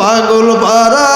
পাগল পারা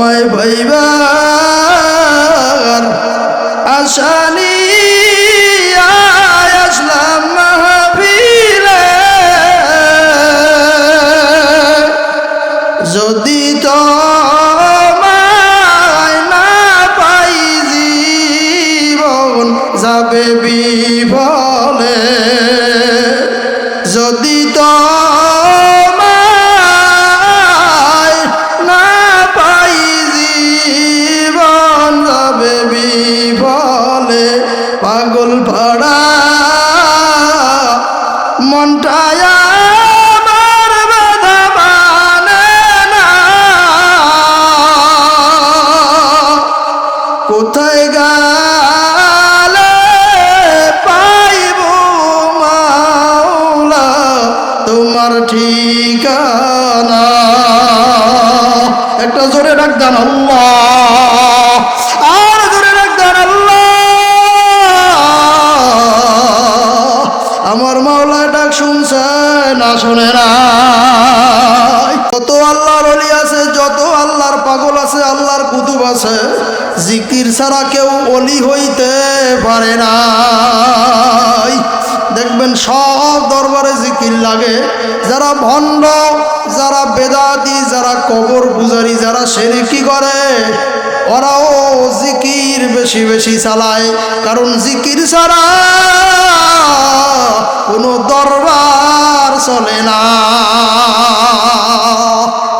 তোমায় ভাইবার আশানি আমার মাওলা ডাক শুনছে না শোনে না যত আল্লাহর অলি আছে, যত আল্লাহর পাগল আছে, আল্লাহর কুতুব আছে, জিকির ছাড়া কেউ অলি হইতে পারে না দেখবেন সব দরবারে জিকির লাগে। যারা ভণ্ড, যারা বেদাতি, যারা কবর পূজারি, যারা সেরেকি করে, ওরাও জিকির বেশি বেশি চালায়। কারণ জিকির ছাড়া কোনো দরবার চলে না।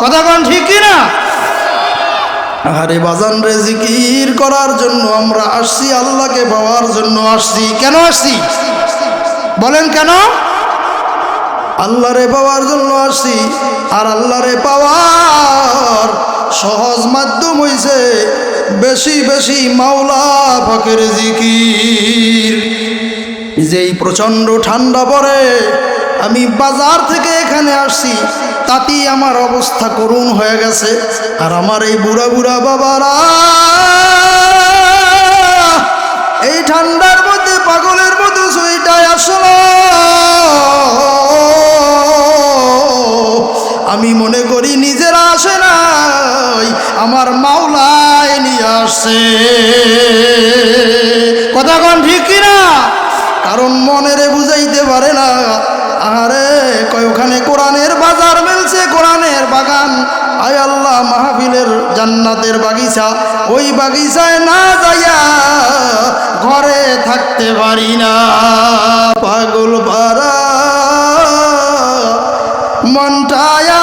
কথা কন ঠিক না? আরে বাজান রে, জিকির করার জন্য আমরা আসছি, আল্লাহকে পাওয়ার জন্য আসছি। কেন আসছি? বলেন কেন? আল্লাহরে পাওয়ার জন্য আসছি আর আল্লাহরে পাওয়ার সহজ মাধ্যম হইছে বেশি বেশি মাওলা ফকের জিকির। যেই প্রচণ্ড ঠান্ডা পড়ে, আমি বাজার থেকে এখানে আসছি, তাতেই আমার অবস্থা করুণ হয়ে গেছে। আর আমার এই বুড়া বুড়া বাবারা, এই ঠান্ডার মধ্যে, পাগলের মতো সুইটায় আসল। আমি মনে করি নিজেরা আসে নাই, আমার মাওলায় নিয়ে আসে জান্নাতের বাগিচা ওই বাগিচায় না যাইয়া ঘরে থাকতে পারি না। পাগল পারা মনটায়া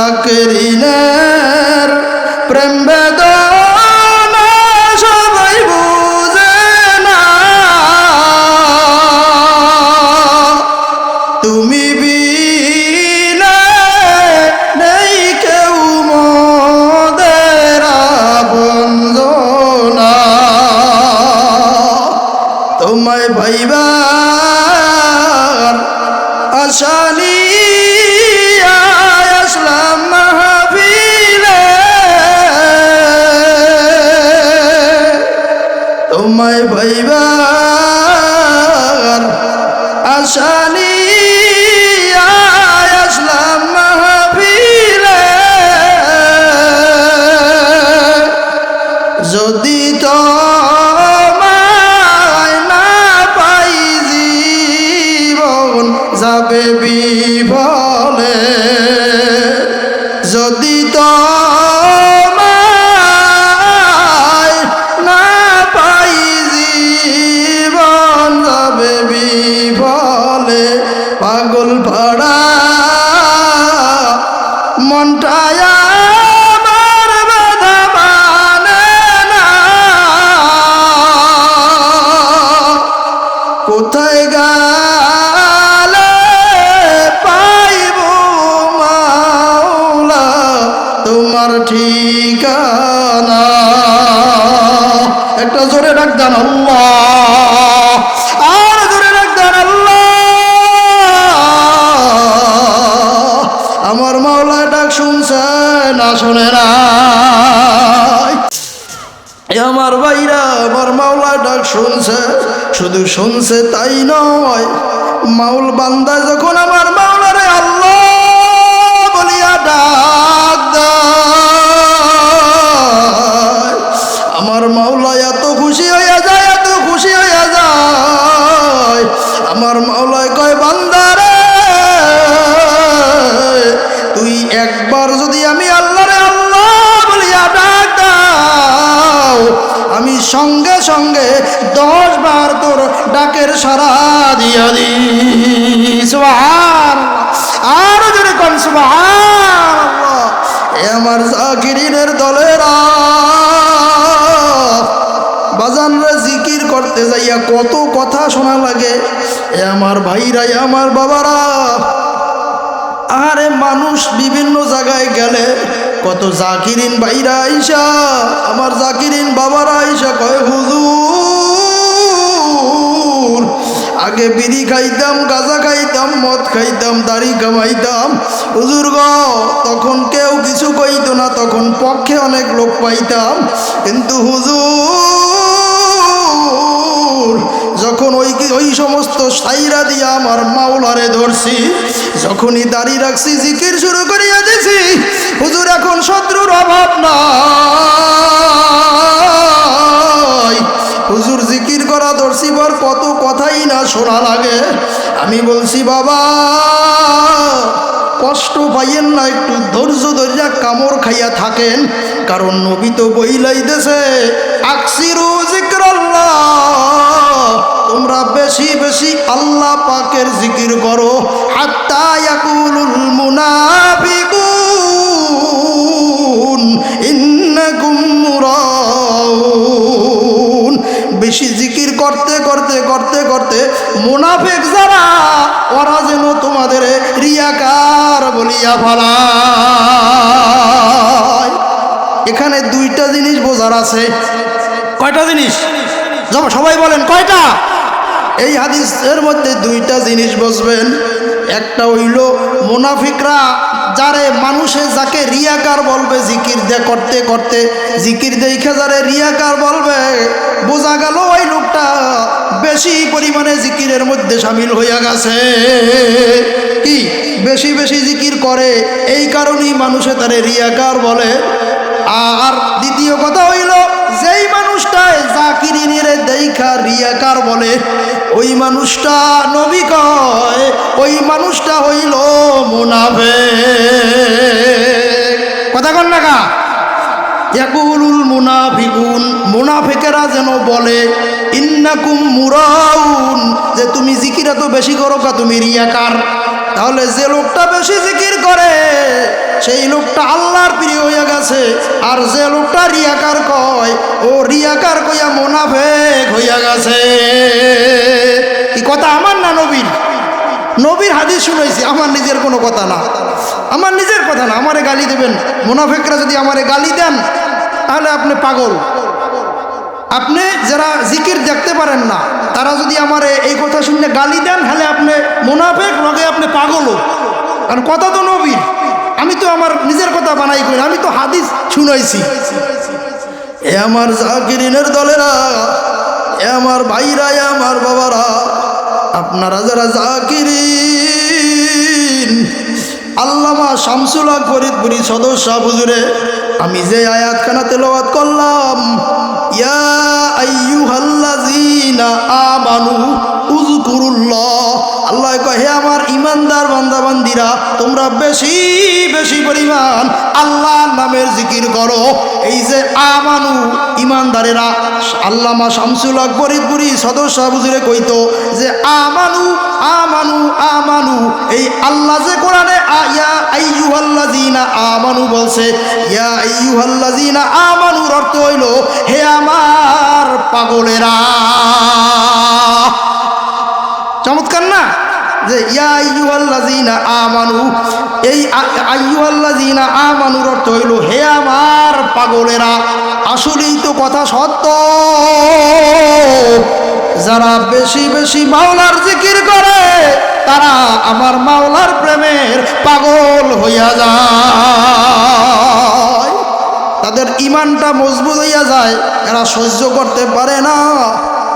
ফকিরিনের প্রেম বেদনা তোমায় ভাইবার আশানি ছড়া ডাক শুনছে শুধু শুনছে তাই নয় মাউল বান্দা যখন আমার মাওলারে সঙ্গে সঙ্গে দশ বার তোর ডাকের সারা দিয়া দি। আর যদি কন এ আমার জাকিরিনের দলেরা বাজানরা জিকির করতে যাইয়া কত কথা শোনা লাগে। এ আমার ভাইরা, এ আমার বাবারা। আরে মানুষ বিভিন্ন জায়গায় গেলে কত জাকিরিন ভাইরা আইসা, আমার জাকিরিন বাবারা আইসা কয়, হুজুর, আগে বিড়ি খাইতাম, গাঁজা খাইতাম, মদ খাইতাম, দাড়ি কামাইতাম হুজুর গ, তখন কেউ কিছু কইত না, তখন পক্ষে অনেক লোক পাইতাম। কিন্তু হুজুর যখন ওই ওই সমস্ত সাইরা দিয়া আমার মাওলারে ধরছি, যখনই দাড়ি রাখছি, জিকির শুরু করিয়া দিছি, হুজুর এখন শত্রুর অভাব নাই। হুজুর জিকির করা ধরছি পর কত কথাই না শোনা লাগে। আমি বলছি, বাবা, কষ্ট পাইয়েন না, একটু ধৈর্য ধৈর্য কামড় খাইয়া থাকেন, কারণ নবী তো বইলাইতেছে, আকসিরু বেশি বেশি আল্লাহ পাকের জিকির করো। বেশি জিকির করতে করতে করতে করতে মুনাফিক যারা, ওরা যেন তোমাদের রিয়াকার বলিয়া ফেলায়। এখানে দুইটা জিনিস বোঝার আছে। কয়টা জিনিস? সবাই বলেন, কয়টা? এই হাদিসের মধ্যে দুইটা জিনিস বসবেন। একটা হইল মুনাফিকরা যারে মানুষে যাকে রিয়াকার বলবে, জিকির দে করতে করতে, জিকির দেখে যারে রিয়াকার বলবে, বোঝা গেল ওই লোকটা বেশি পরিমাণে জিকিরের মধ্যে সামিল হইয়া গেছে। কি? বেশি বেশি জিকির করে, এই কারণেই মানুষে তারে রিয়াকার বলে। আর দ্বিতীয় কথা হইল মানুষটায় জাকিরিনের দেখা রিয়াকার বলে, ওই মানুষটা নবী কয়, ওই মানুষটা হইল মুনাফে কথা কন না ইয়াকুলুল মুনাফিকুন, মুনাফিকেরা যেন বলে, ইন্নাকুম মুরাউন, যে তুমি জিকির এত বেশি করো কা, তুমি রিয়াকার। তাহলে যে লোকটা বেশি জিকির করে সেই লোকটা আল্লাহর প্রিয় হইয়া গেছে। আর যে লোকটা রিয়াকার কয়, ও রিয়াকার কইয়া মোনাফেক হইয়া গেছে। কি কথা? আমার না নবীর? নবীর হাদিস শুনেছি আমার নিজের কোনো কথা না। আমার নিজের কথা না, আমারে গালি দেবেন। মোনাফেকরা যদি আমারে গালি দেন, তাহলে আপনি পাগল। আপনি যারা জিকির দেখতে পারেন না, তারা যদি আমার এই কথা শুনে গালি দেন, তাহলে আপনি মুনাফেক, লগে আপনি পাগলও। কারণ কথা তো নবীর। আমি তো আমার নিজের কথা বানাই করি আমি তো হাদিস শুনাইছি। এ আমার জাকিরিনের দলেরা, এ আমার ভাইরা আমার বাবারা, আপনারা যারা জাকিরিন, আল্লামা শামসুল ফরিদপুরি সদস্য হুজুরে, আমি যে আয়াতখানা তেলাওয়াত করলাম, ইয়া আইয়ুহাল্লাযীনা আমানু উযকুরুল্লাহ কয় হে আমার ইমানদার বান্দাবান্দিরা, তোমরা বেশি বেশি পরিমাণ আল্লাহ নামের জিকির করো। এই যে আমানু ইমানদারেরা, আল্লামা শামসুল আকবরিদপুরি সদস্য বুঝুরে কইতো যে, আমানু আমানু আমানু, এই আল্লাহ যে কোরআনে আইয়ুহাল্লাযীনা আমানু বলছে, ইয়া আইয়ুহাল্লাযীনা আমানুর অর্থ হইল, হে আমার পাগলেরা। চমৎকার না? যে, ইয়া আইয়ুহাল্লাযীনা আমানু এই আইয়ুহাল্লাযীনা আমানুর অর্থ হইল, হে আমার পাগলেরা, আসলেই তো কথা সত্য। যারা বেশি বেশি মাওলার জিকির করে, তারা আমার মাওলার প্রেমের পাগল হইয়া যায়। তাদের ইমানটা মজবুত হইয়া যায়, এরা সহ্য করতে পারে না।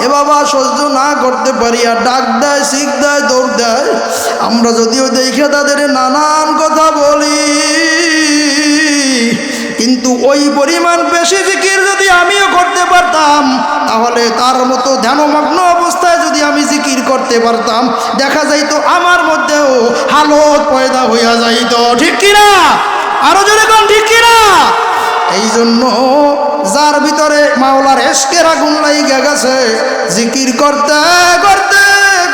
এ বাবা সহ্য না করতে পারি, আর ডাক দেয়, শিখ দেয়, দৌড় দেয়। আমরা যদিও দেখে তাদের নানান কথা বলি, কিন্তু ওই পরিমাণ বেশি জিকির যদি আমিও করতে পারতাম, তাহলে তার মতো ধ্যানমগ্ন অবস্থায় যদি আমি জিকির করতে পারতাম, দেখা যাইতো আমার মধ্যেও হালত পয়দা হইয়া যাইতো। ঠিক কিনা? আরও জোরে কোন, ঠিক কিনা? এই জন্য যার ভিতরে মাওলার এসকের আগুন লাইগা গেছে, জিকির করতে করতে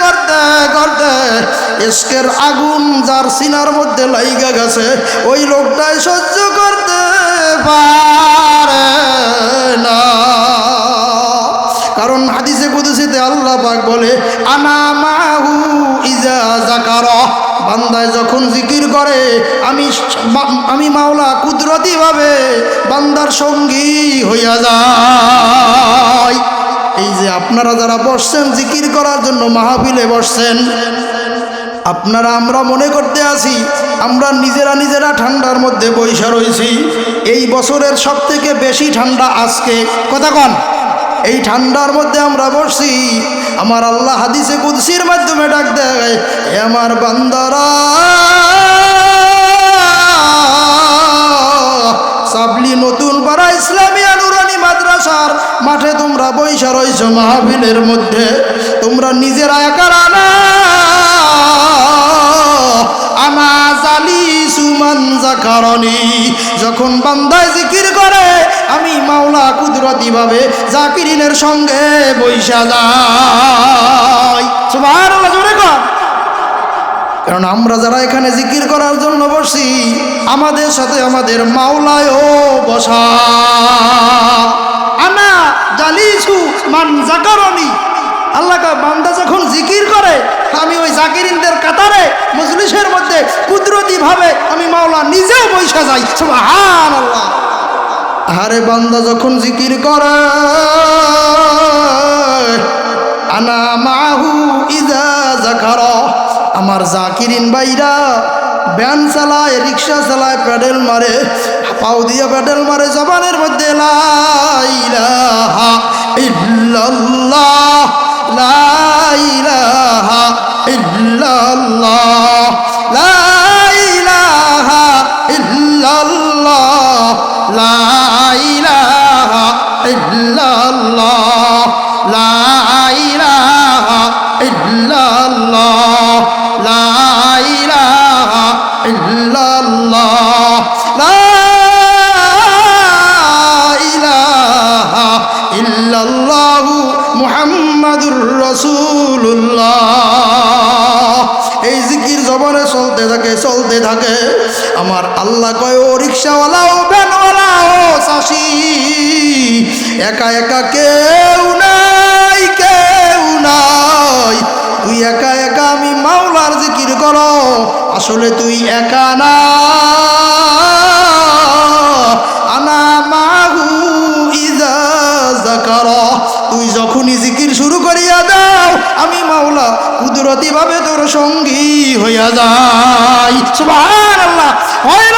করতে করতে এসকের আগুন যার সিনার মধ্যে লাইগা গেছে, ওই লোকটাই সহ্য করতে পারে না। কারণ হাদিসে কুদুসিতে আল্লাহ পাক বলে, আনা মাহু ইজা বান্দায় যখন জিকির করে, আমি আমি মাওলা কুদরতিভাবে বান্দার সঙ্গী হইয়া যায় এই যে আপনারা যারা বসছেন জিকির করার জন্য মাহফিলে বসছেন, আপনারা আমরা মনে করতে আসি আমরা নিজেরা নিজেরা ঠান্ডার মধ্যে বৈশা রয়েছি এই বছরের সব থেকে বেশি ঠান্ডা আজকে। কথা কন। এই ঠান্ডার মধ্যে আমরা বসছি। আমার আল্লাহ হাদিসে কুদসির মাধ্যমে ডাক দেয়, "এ আমার বান্দারা, সাবলি নতুন পাড়া ইসলামিয়া নুরানি মাদ্রাসার মাঠে তোমরা বৈশা রয়েছ মাহফিলের মধ্যে। তোমরা নিজেরা একারা না আমা জালি সুমান যখন বান্দায় জিকির করে আমি মাওলা কুদরতি ভাবে জাকিরিনের সঙ্গে বৈশা যাই। সুবহানাল্লাহ কারণ আমরা যারা এখানে জিকির করার জন্য বসি, আমাদের সাথে আমাদের মাওলায়ও বসা। আনা জালিসু মান জাকারণী আল্লাহ বান্দা যখন জিকির করে, আমি ওই জাকিরিনদের কাতারে, মজলিসের মধ্যে কুদরতি ভাবে আমি মাওলা নিজেও বৈশা যাই। সুবহান আল্লাহ আরে বান্দা, যখন জিকির করে, আনা মাহু ইজা জাকার, আমার জাকিরিন বাইরা ব্যান চালায়, রিক্সা চালায়, প্যাডেল মারে, পাও দিয়ে প্যাডেল মারে, জবানের মধ্যে লা ইলাহা ইল্লাল্লাহ, লা ইলাহা ইল্লাল্লাহ। ইল্লাল্লাহ একা একা কেউ নাই কেউ নাই। তুই একা একা আমি মাওলার জিকির করো, আসলে তুই একা না। আনা মাহু ইজা জাকার তুই যখনই জিকির শুরু করিয়া দাও, আমি মাওলা কুদরতি ভাবে তোর সঙ্গী হইয়া যাই। সুবহান আল্লাহ হয়